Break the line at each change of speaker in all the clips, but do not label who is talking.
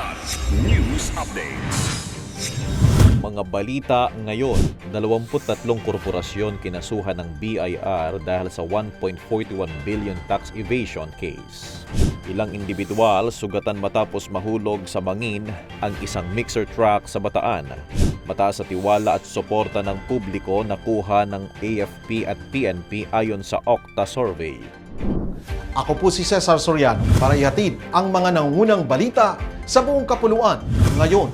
Kidlat News Updates.
Mga balita ngayon, 23 korporasyon kinasuhan ng BIR dahil sa 1.41 billion tax evasion case. Ilang individual sugatan matapos mahulog sa bangin ang isang mixer truck sa Bataan. Mataas sa tiwala at suporta ng publiko nakuha ng AFP at PNP ayon sa Okta survey.
Ako po si Cesar Soriano para ihatid ang mga nangunang balita sa buong kapuluan ngayon.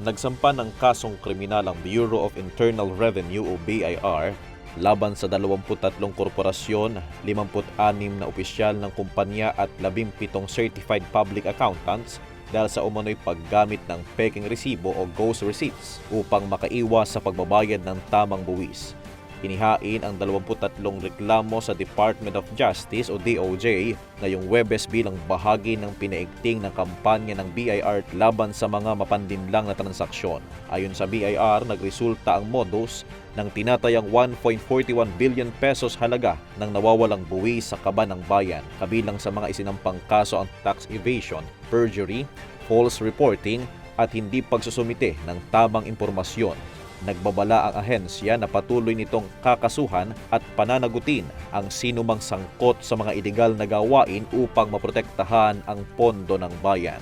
Nagsampa ng kasong kriminal ang Bureau of Internal Revenue o BIR laban sa 23 korporasyon, 56 na opisyal ng kumpanya at 17 certified public accountants dahil sa umano'y paggamit ng peking resibo o ghost receipts upang makaiwas sa pagbabayad ng tamang buwis. Inihain ang 23 reklamo sa Department of Justice o DOJ ngayong Webes bilang bahagi ng pinaigting ng kampanya ng BIR laban sa mga mapandinlang na transaksyon. Ayon sa BIR, nagresulta ang modus ng tinatayang 1.41 billion pesos halaga ng nawawalang buwis sa kaba ng bayan. Kabilang sa mga isinampang kaso ang tax evasion, perjury, false reporting at hindi pagsusumite ng tamang impormasyon Nagbabala ang ahensya na patuloy nitong kakasuhan at pananagutin ang sinumang sangkot sa mga iligal na gawain upang maprotektahan ang pondo ng bayan.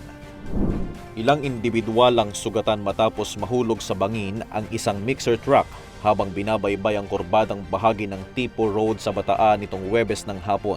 Ilang individual ang sugatan matapos mahulog sa bangin ang isang mixer truck habang binabaybay ang kurbadang bahagi ng Tipo Road sa Bataan nitong Webes ng hapon.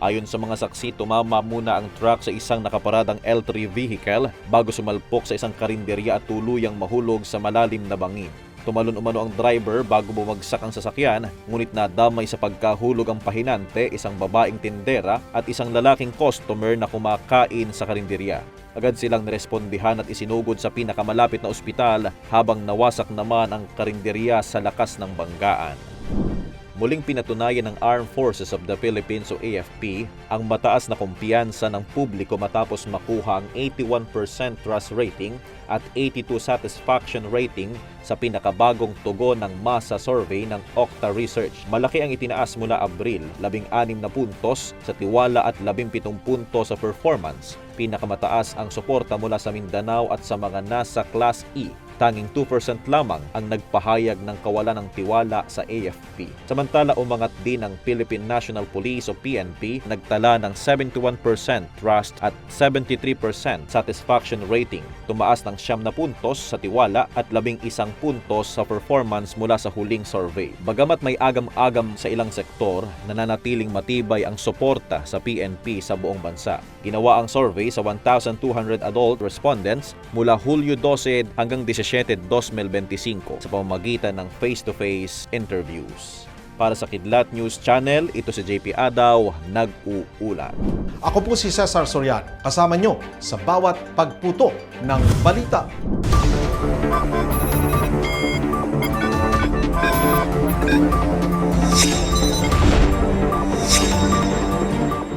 Ayon sa mga saksi, tumama muna ang truck sa isang nakaparadang L3 vehicle bago sumalpok sa isang karinderya at tuluyang mahulog sa malalim na bangin. Tumalon umano ang driver bago bumagsak ang sasakyan, ngunit nadamay sa pagkahulog ang pahinante, isang babaeng tindera at isang lalaking customer na kumakain sa karinderya. Agad silang nirespondihan at isinugod sa pinakamalapit na ospital habang nawasak naman ang karinderya sa lakas ng banggaan. Muling pinatunayan ng Armed Forces of the Philippines o AFP ang mataas na kumpiyansa ng publiko matapos makuha ang 81% trust rating at 82 satisfaction rating sa pinakabagong tugon ng masa survey ng Okta Research. Malaki ang itinaas mula Abril, 16 na puntos sa tiwala at 17 puntos sa performance. Pinakamataas ang suporta mula sa Mindanao at sa mga nasa Class E tanging 2% lamang ang nagpahayag ng kawalan ng tiwala sa AFP. Samantala umangat din ang Philippine National Police o PNP, nagtala ng 71% trust at 73% satisfaction rating. Tumaas ng siyam na puntos sa tiwala at labing isang puntos sa performance mula sa huling survey. Bagamat may agam-agam sa ilang sektor, nananatiling matibay ang suporta sa PNP sa buong bansa. Ginawa ang survey sa 1,200 adult respondents mula Hulyo 12 hanggang 17, 2025 sa pamamagitan ng face-to-face interviews. Para sa Kidlat News Channel, ito si JP Adaw, nag-uulat.
Ako po si Cesar Soriano, kasama nyo sa bawat pagputo ng balita. Thank you.